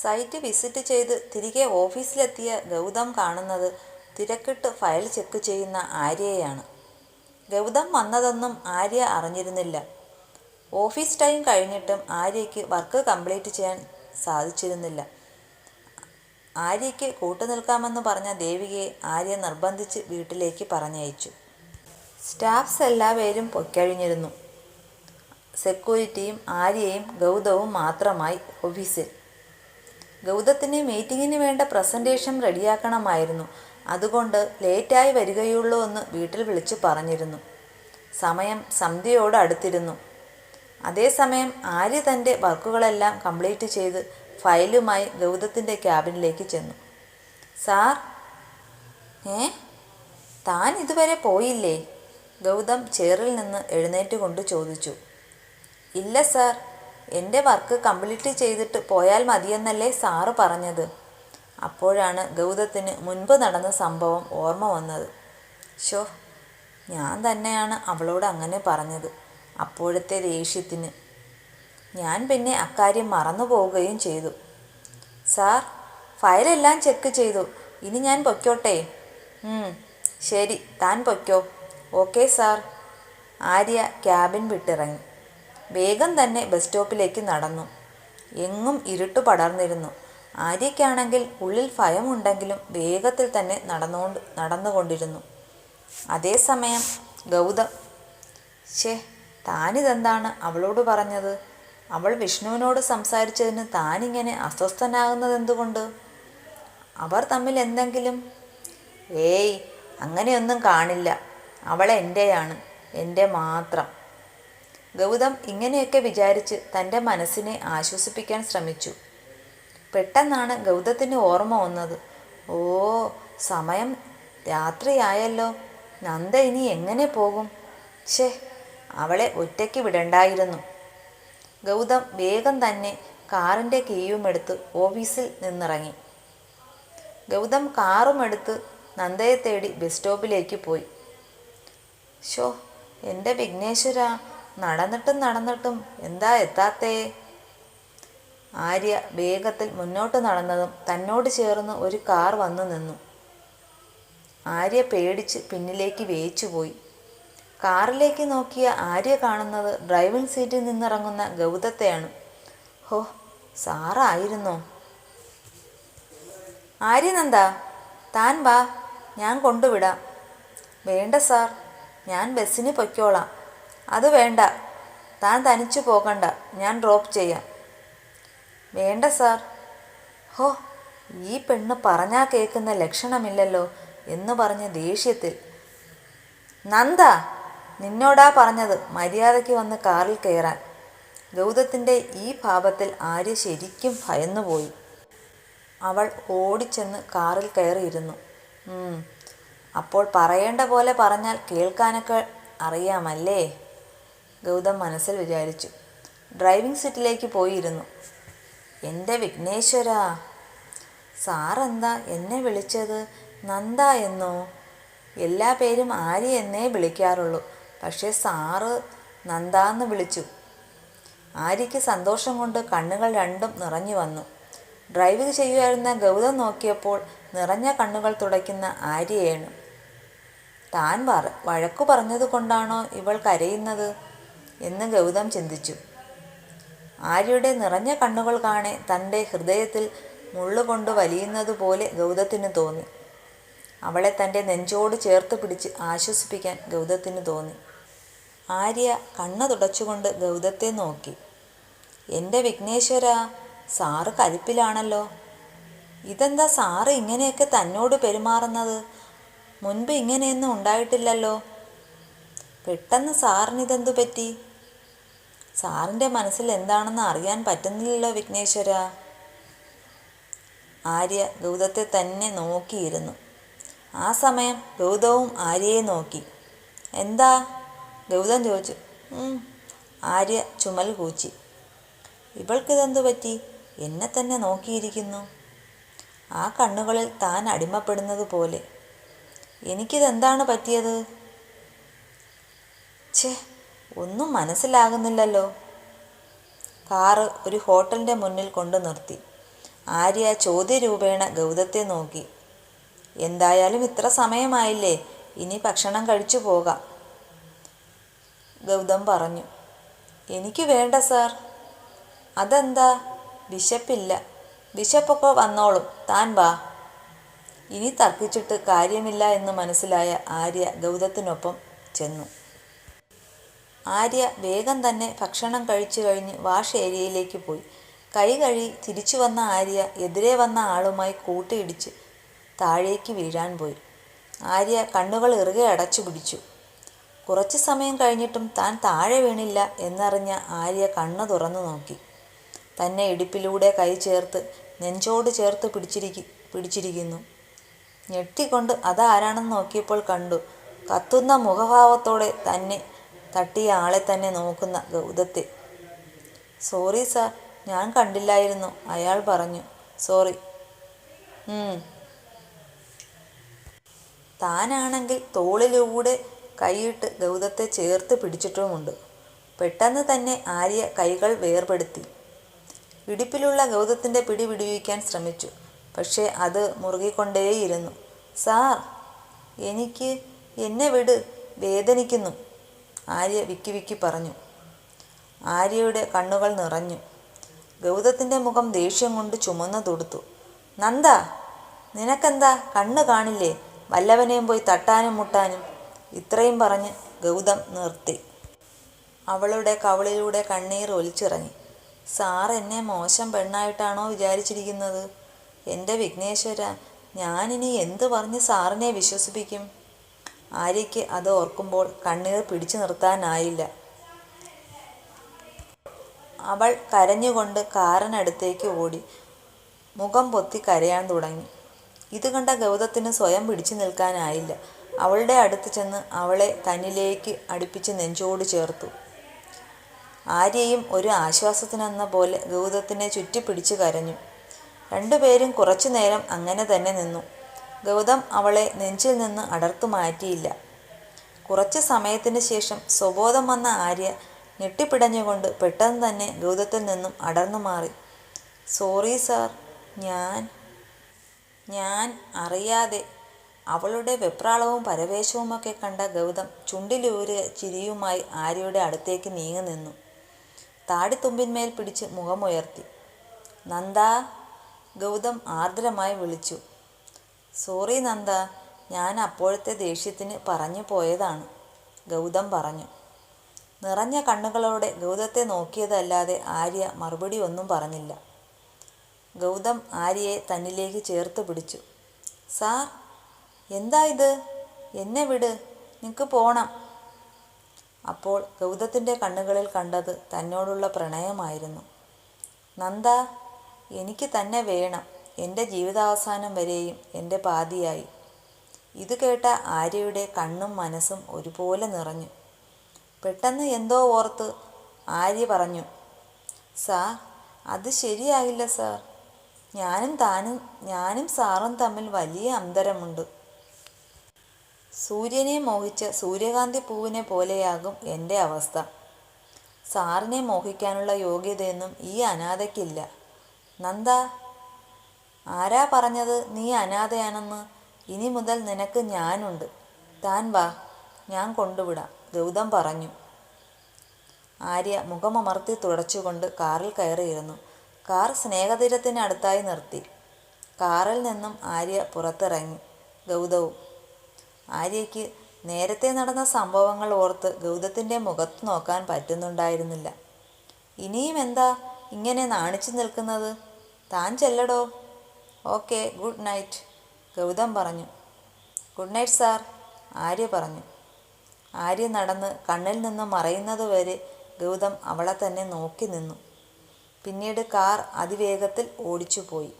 Site visit ചെയ്ത് തിരികെ ഓഫീസിലെത്തിയ ഗൗതം കാണുന്നത് തിരക്കിട്ട് ഫയൽ ചെക്ക് ചെയ്യുന്ന ആര്യയാണ് ഗൗതം വന്നതൊന്നും ആര്യ അറിഞ്ഞിരുന്നില്ല. ഓഫീസ് ടൈം കഴിഞ്ഞിട്ടും ആര്യയ്ക്ക് വർക്ക് കംപ്ലീറ്റ് ചെയ്യാൻ സാധിച്ചിരുന്നില്ല. ആര്യയ്ക്ക് കൂട്ടുനിൽക്കാമെന്ന് പറഞ്ഞ ദേവികയെ ആര്യ നിർബന്ധിച്ച് വീട്ടിലേക്ക് പറഞ്ഞയച്ചു. സ്റ്റാഫ്സ് എല്ലാവരും പൊയ്ക്കഴിഞ്ഞിരുന്നു. സെക്യൂരിറ്റിയും ആര്യയും ഗൗതവും മാത്രമായി ഓഫീസിൽ. ഗൗതത്തിന് മീറ്റിങ്ങിന് വേണ്ട പ്രസന്റേഷൻ റെഡിയാക്കണമായിരുന്നു. അതുകൊണ്ട് ലേറ്റായി വരികയുള്ളൂ എന്ന് വീട്ടിൽ വിളിച്ചു പറഞ്ഞിരുന്നു. സമയം സന്ധ്യയോട് അടുത്തിരുന്നു. അതേസമയം ആര്യ തന്റെ വർക്കുകളെല്ലാം കംപ്ലീറ്റ് ചെയ്ത് ഫയലുമായി ഗൗതത്തിന്റെ ക്യാബിനിലേക്ക് ചെന്നു. സാർ ഏ? താൻ ഇതുവരെ പോയില്ലേ? ഗൗതം ചെയറിൽ നിന്ന് എഴുന്നേറ്റ് കൊണ്ട് ചോദിച്ചു. ഇല്ല സാർ. എന്റെ വർക്ക് കംപ്ലീറ്റ് ചെയ്തിട്ട് പോയാൽ മതിയെന്നല്ലേ സാറ് പറഞ്ഞത്. അപ്പോഴാണ് ഗൗതത്തിന് മുൻപ് നടന്ന സംഭവം ഓർമ്മ വന്നത്. ഷോ ഞാൻ തന്നെയാണ് അവളോട് അങ്ങനെ പറഞ്ഞത്. അപ്പോഴത്തെ ദേഷ്യത്തിന്. ഞാൻ പിന്നെ അക്കാര്യം മറന്നു പോവുകയും ചെയ്തു. സാർ ഫയലെല്ലാം ചെക്ക് ചെയ്തു. ഇനി ഞാൻ പൊയ്ക്കോട്ടെ? ശരി താൻ പൊയ്ക്കോ. Okay sir. ആര്യ ക്യാബിൻ വിട്ടിറങ്ങി. വേഗം തന്നെ ബസ് സ്റ്റോപ്പിലേക്ക് നടന്നു. എങ്ങും ഇരുട്ട് പടർന്നിരുന്നു. ആര്യയ്ക്കാണെങ്കിൽ ഉള്ളിൽ ഭയമുണ്ടെങ്കിലും വേഗത്തിൽ തന്നെ നടന്നുകൊണ്ട് നടന്നുകൊണ്ടിരുന്നു. അതേസമയം ഗൗതം ഷേ താനിതെന്താണ് അവളോട് പറഞ്ഞത്? അവൾ വിഷ്ണുവിനോട് സംസാരിച്ചതിന് താനിങ്ങനെ അസ്വസ്ഥനാകുന്നത് എന്തുകൊണ്ട് അവർ തമ്മിൽ എന്തെങ്കിലും? ഏയ് അങ്ങനെയൊന്നും കാണില്ല. അവൾ എന്റെയാണ് എന്റെ മാത്രം. ഗൗതം ഇങ്ങനെയൊക്കെ വിചാരിച്ച് തന്റെ മനസ്സിനെ ആശ്വസിപ്പിക്കാൻ ശ്രമിച്ചു. പെട്ടെന്നാണ് ഗൗതത്തിന് ഓർമ്മ വന്നത്. ഓ സമയം രാത്രിയായല്ലോ. നന്ദ ഇനി എങ്ങനെ പോകും? ഛേ അവളെ ഒറ്റയ്ക്ക് വിടണ്ടായിരുന്നു. ഗൗതം വേഗം തന്നെ കാറിന്റെ കീയുമെടുത്ത് ഓഫീസിൽ നിന്നിറങ്ങി. ഗൗതം കാറുമെടുത്ത് നന്ദയെ തേടി ബസ് സ്റ്റോപ്പിലേക്ക് പോയി. ഷോ എന്റെ വിഘ്നേശ്വര നടന്നിട്ടും നടന്നിട്ടും എന്താ എത്താത്തേ? ആര്യ വേഗത്തിൽ മുന്നോട്ട് നടന്നതും തന്നോട് ചേർന്ന് ഒരു കാർ വന്നു നിന്നു. ആര്യ പേടിച്ച് പിന്നിലേക്ക് വേയിച്ചുപോയി കാറിലേക്ക് നോക്കിയ ആര്യ കാണുന്നത് ഡ്രൈവിംഗ് സീറ്റിൽ നിന്നിറങ്ങുന്ന ഗൗതത്തെയാണ്. ഹോ സാറായിരുന്നോ? ആര്യനന്ദ താൻ വാ ഞാൻ കൊണ്ടുവിടാം. വേണ്ട സാർ ഞാൻ ബസ്സിന് പൊയ്ക്കോളാം. അത് വേണ്ട. താൻ തനിച്ചു പോകണ്ട. ഞാൻ ഡ്രോപ്പ് ചെയ്യാം. വേണ്ട സാർ. ഹോ ഈ പെണ്ണ് പറഞ്ഞാൽ കേൾക്കുന്ന ലക്ഷണമില്ലല്ലോ എന്ന് പറഞ്ഞ ദേഷ്യത്തിൽ. നന്ദ നിന്നോടാ പറഞ്ഞത്. മര്യാദയ്ക്ക് വന്ന് കാറിൽ കയറാൻ. ഗൗതത്തിന്റെ ഈ ഭാവത്തിൽ ആര്യ ശരിക്കും ഭയന്നുപോയി. അവൾ ഓടിച്ചെന്ന് കാറിൽ കയറിയിരുന്നു. അപ്പോൾ പറയേണ്ട പോലെ പറഞ്ഞാൽ കേൾക്കാനൊക്കെ അറിയാമല്ലേ? ഗൗതം മനസ്സിൽ വിചാരിച്ചു. ഡ്രൈവിംഗ് സീറ്റിലേക്ക് പോയിരുന്നു. എന്റെ വിഘ്നേശ്വര സാറെന്താ എന്നെ വിളിച്ചത്? നന്ദ എന്നോ? എല്ലാ പേരും ആര്യ എന്നേ വിളിക്കാറുള്ളൂ. പക്ഷേ സാറ് നന്ദ എന്ന് വിളിച്ചു. ആര്യയ്ക്ക് സന്തോഷം കൊണ്ട് കണ്ണുകൾ രണ്ടും നിറഞ്ഞു വന്നു. ഡ്രൈവിംഗ് ചെയ്യുമായിരുന്ന ഗൗതം നോക്കിയപ്പോൾ നിറഞ്ഞ കണ്ണുകൾ തുടയ്ക്കുന്ന ആര്യയാണ്. താൻ വഴക്കു പറഞ്ഞതുകൊണ്ടാണോ ഇവൾ കരയുന്നത്? എന്ന് ഗൗതം ചിന്തിച്ചു. ആര്യയുടെ നിറഞ്ഞ കണ്ണുകൾ കാണെ തന്റെ ഹൃദയത്തിൽ മുള്ളുകൊണ്ട് വലിയുന്നതുപോലെ ഗൗതത്തിന് തോന്നി. അവളെ തന്റെ നെഞ്ചോട് ചേർത്ത് പിടിച്ച് ആശ്വസിപ്പിക്കാൻ ഗൗതത്തിന് തോന്നി. ആര്യ കണ്ണു തുടച്ചുകൊണ്ട് ഗൗതത്തെ നോക്കി. എന്റെ വിഘ്നേശ്വര സാറ് കലിപ്പിലാണല്ലോ ഇതെന്താ സാറ് ഇങ്ങനെയൊക്കെ തന്നോട് പെരുമാറുന്നത്? മുൻപ് ഇങ്ങനെയൊന്നും ഉണ്ടായിട്ടില്ലല്ലോ. പെട്ടെന്ന് സാറിനിതെന്തു പറ്റി? സാറിന്റെ മനസ്സിൽ എന്താണെന്ന് അറിയാൻ പറ്റുന്നില്ലല്ലോ വിഘ്നേശ്വര. ആര്യ ഗൗതത്തെ തന്നെ നോക്കിയിരുന്നു. ആ സമയം ഗൗതവും ആര്യയെ നോക്കി. എന്താ? ഗൗതം ചോദിച്ചു. ആര്യ ചുമൽ കൂച്ചി. ഇവൾക്കിതെന്തു പറ്റി? എന്നെ തന്നെ നോക്കിയിരിക്കുന്നു. ആ കണ്ണുകളിൽ താൻ അടിമപ്പെടുന്നത് പോലെ. എനിക്കിതെന്താണ് പറ്റിയത്? ഛേ ഒന്നും മനസ്സിലാകുന്നില്ലല്ലോ. കാറ് ഒരു ഹോട്ടലിന്റെ മുന്നിൽ കൊണ്ടു നിർത്തി. ആര്യ ചോദ്യരൂപേണ ഗൗതത്തെ നോക്കി. എന്തായാലും ഇത്ര സമയമായില്ലേ ഇനി ഭക്ഷണം കഴിച്ചു പോകാം. ഗൗതം പറഞ്ഞു. എനിക്ക് വേണ്ട സാർ. അതെന്താ? വിശപ്പില്ല. വിശപ്പൊക്കെ വന്നോളും. താൻ വാ. ഇനി തർക്കിച്ചിട്ട് കാര്യമില്ല എന്ന് മനസ്സിലായ ആര്യ ഗൗതത്തിനൊപ്പം ചെന്നു. ആര്യ വേഗം തന്നെ ഭക്ഷണം കഴിച്ചു കഴിഞ്ഞ് വാഷ് ഏരിയയിലേക്ക് പോയി. കൈ കഴുകി തിരിച്ചു വന്ന ആര്യ എതിരെ വന്ന ആളുമായി കൂട്ടിയിടിച്ച് താഴേക്ക് വീഴാൻ പോയി. ആര്യ കണ്ണുകൾ ഇറുകെ അടച്ചു പിടിച്ചു. കുറച്ച് സമയം കഴിഞ്ഞിട്ടും താൻ താഴെ വീണില്ല എന്നറിഞ്ഞ ആര്യ കണ്ണു തുറന്നു നോക്കി. തന്നെ ഇടുപ്പിലൂടെ കൈ ചേർത്ത് നെഞ്ചോട് ചേർത്ത് പിടിച്ചിരിക്കി പിടിച്ചിരിക്കുന്നു. ഞെട്ടിക്കൊണ്ട് അതാരാണെന്ന് നോക്കിയപ്പോൾ കണ്ടു. കത്തുന്ന മുഖഭാവത്തോടെ തന്നെ തട്ടിയ ആളെ തന്നെ നോക്കുന്ന ഗൗതത്തെ സോറി സാർ ഞാൻ കണ്ടില്ലായിരുന്നു അയാൾ പറഞ്ഞു. സോറി. താനാണെങ്കിൽ തോളിലൂടെ കൈയിട്ട് ഗൗതത്തെ ചേർത്ത് പിടിച്ചിട്ടുമുണ്ട്. പെട്ടെന്ന് തന്നെ ആര്യ കൈകൾ വേർപെടുത്തി. ഇടുപ്പിലുള്ള ഗൗതത്തിന്റെ പിടി പിടിവിക്കാൻ ശ്രമിച്ചു. പക്ഷേ അത് മുറുകിക്കൊണ്ടേയിരുന്നു. സാർ എനിക്ക് എന്നെ വിട് വേദനിക്കുന്നു. ആര്യ വിക്കി വിക്കി പറഞ്ഞു. ആര്യയുടെ കണ്ണുകൾ നിറഞ്ഞു. ഗൗതത്തിന്റെ മുഖം ദേഷ്യം കൊണ്ട് ചുമന്നു തൊടുത്തു. നന്ദ നിനക്കെന്താ? കണ്ണ് കാണില്ലേ? വല്ലവനെയും പോയി തട്ടാനും മുട്ടാനും. ഇത്രയും പറഞ്ഞ് ഗൗതം നിർത്തി. അവളുടെ കവളിലൂടെ കണ്ണീർ ഒലിച്ചിറങ്ങി. സാർ എന്നെ മോശം പെണ്ണായിട്ടാണോ വിചാരിച്ചിരിക്കുന്നത്? എന്റെ വിഘ്നേശ്വര ഞാനിനി എന്ത് പറഞ്ഞ് സാറിനെ വിശ്വസിപ്പിക്കും? ആര്യയ്ക്ക് അത് ഓർക്കുമ്പോൾ കണ്ണീർ പിടിച്ചു നിർത്താനായില്ല. അവൾ കരഞ്ഞുകൊണ്ട് കാറിനടുത്തേക്ക് ഓടി. മുഖം പൊത്തി കരയാൻ തുടങ്ങി. ഇത് കണ്ട ഗൗതത്തിന് സ്വയം പിടിച്ചു നിൽക്കാനായില്ല. അവളുടെ അടുത്ത് ചെന്ന് അവളെ തന്നിലേക്ക് അടുപ്പിച്ച് നെഞ്ചോട് ചേർത്തു. ആര്യയും ഒരു ആശ്വാസത്തിനെന്ന പോലെ ഗൗതത്തിനെ ചുറ്റിപ്പിടിച്ച് കരഞ്ഞു. രണ്ടുപേരും കുറച്ചു നേരം അങ്ങനെ തന്നെ നിന്നു. ഗൗതം അവളെ നെഞ്ചിൽ നിന്ന് അടർത്തു മാറ്റിയില്ല. കുറച്ച് സമയത്തിന് ശേഷം സ്വബോധം വന്ന ആര്യ ഞെട്ടിപ്പിടഞ്ഞുകൊണ്ട് പെട്ടെന്ന് തന്നെ ഗൗതത്തിൽ നിന്നും അടർന്നു മാറി. Sorry sir. ഞാൻ ഞാൻ അറിയാതെ അവളുടെ വെപ്രാളവും പരവേശവുമൊക്കെ കണ്ട ഗൗതം ചുണ്ടിലൂരിയ ചിരിയുമായി ആര്യയുടെ അടുത്തേക്ക് നീങ്ങി നിന്നു. താടിത്തുമ്പിന്മേൽ പിടിച്ച് മുഖമുയർത്തി. നന്ദാ ഗൗതം ആർദ്രമായി വിളിച്ചു. സോറി നന്ദ. ഞാൻ അപ്പോഴത്തെ ദേഷ്യത്തിന് പറഞ്ഞു പോയതാണ്. ഗൗതം പറഞ്ഞു. നിറഞ്ഞ കണ്ണുകളോടെ ഗൗതത്തെ നോക്കിയതല്ലാതെ ആര്യ മറുപടി ഒന്നും പറഞ്ഞില്ല. ഗൗതം ആര്യയെ തന്നിലേക്ക് ചേർത്ത് പിടിച്ചു. സാർ എന്താ ഇത്? എന്നെ വിട്. നിനക്ക് പോണം. അപ്പോൾ ഗൗതത്തിന്റെ കണ്ണുകളിൽ കണ്ടത് തന്നോടുള്ള പ്രണയമായിരുന്നു. നന്ദ എനിക്ക് തന്നെ വേണം. എന്റെ ജീവിതാവസാനം വരെയും എന്റെ പാതിയായി. ഇത് കേട്ട ആര്യയുടെ കണ്ണും മനസ്സും ഒരുപോലെ നിറഞ്ഞു. പെട്ടെന്ന് എന്തോ ഓർത്ത് ആര്യ പറഞ്ഞു സാർ അത് ശരിയാകില്ല സാർ. ഞാനും താനും ഞാനും സാറും തമ്മിൽ വലിയ അന്തരമുണ്ട്. സൂര്യനെ മോഹിച്ച സൂര്യകാന്തി പൂവിനെ പോലെയാകും എന്റെ അവസ്ഥ. സാറിനെ മോഹിക്കാനുള്ള യോഗ്യതയൊന്നും ഈ അനാഥയ്ക്കില്ല. നന്ദ ആരാ പറഞ്ഞത് നീ അനാഥയാണെന്ന്? ഇനി മുതൽ നിനക്ക് ഞാനുണ്ട്. താൻ വാ ഞാൻ കൊണ്ടുവിടാം ഗൗതം പറഞ്ഞു. ആര്യ മുഖമമർത്തി തുടച്ചുകൊണ്ട് കാറിൽ കയറിയിരുന്നു. കാർ സ്നേഹതീരത്തിനടുത്തായി നിർത്തി. കാറിൽ നിന്നും ആര്യ പുറത്തിറങ്ങി. ഗൗതവും ആര്യയ്ക്ക് നേരത്തെ നടന്ന സംഭവങ്ങൾ ഓർത്ത് ഗൗതത്തിന്റെ മുഖത്ത് നോക്കാൻ പറ്റുന്നുണ്ടായിരുന്നില്ല. ഇനിയും എന്താ ഇങ്ങനെ നാണിച്ചു നിൽക്കുന്നത്? താൻ ചെല്ലടോ. Okay good night. ഗൗതം പറഞ്ഞു. Good night sir. ആര്യ പറഞ്ഞു. ആര്യ നടന്ന് കണ്ണിൽ നിന്ന് മറയുന്നതുവരെ ഗൗതം അവളെ തന്നെ നോക്കി നിന്നു. പിന്നീട് കാർ അതിവേഗത്തിൽ ഓടിച്ചുപോയി.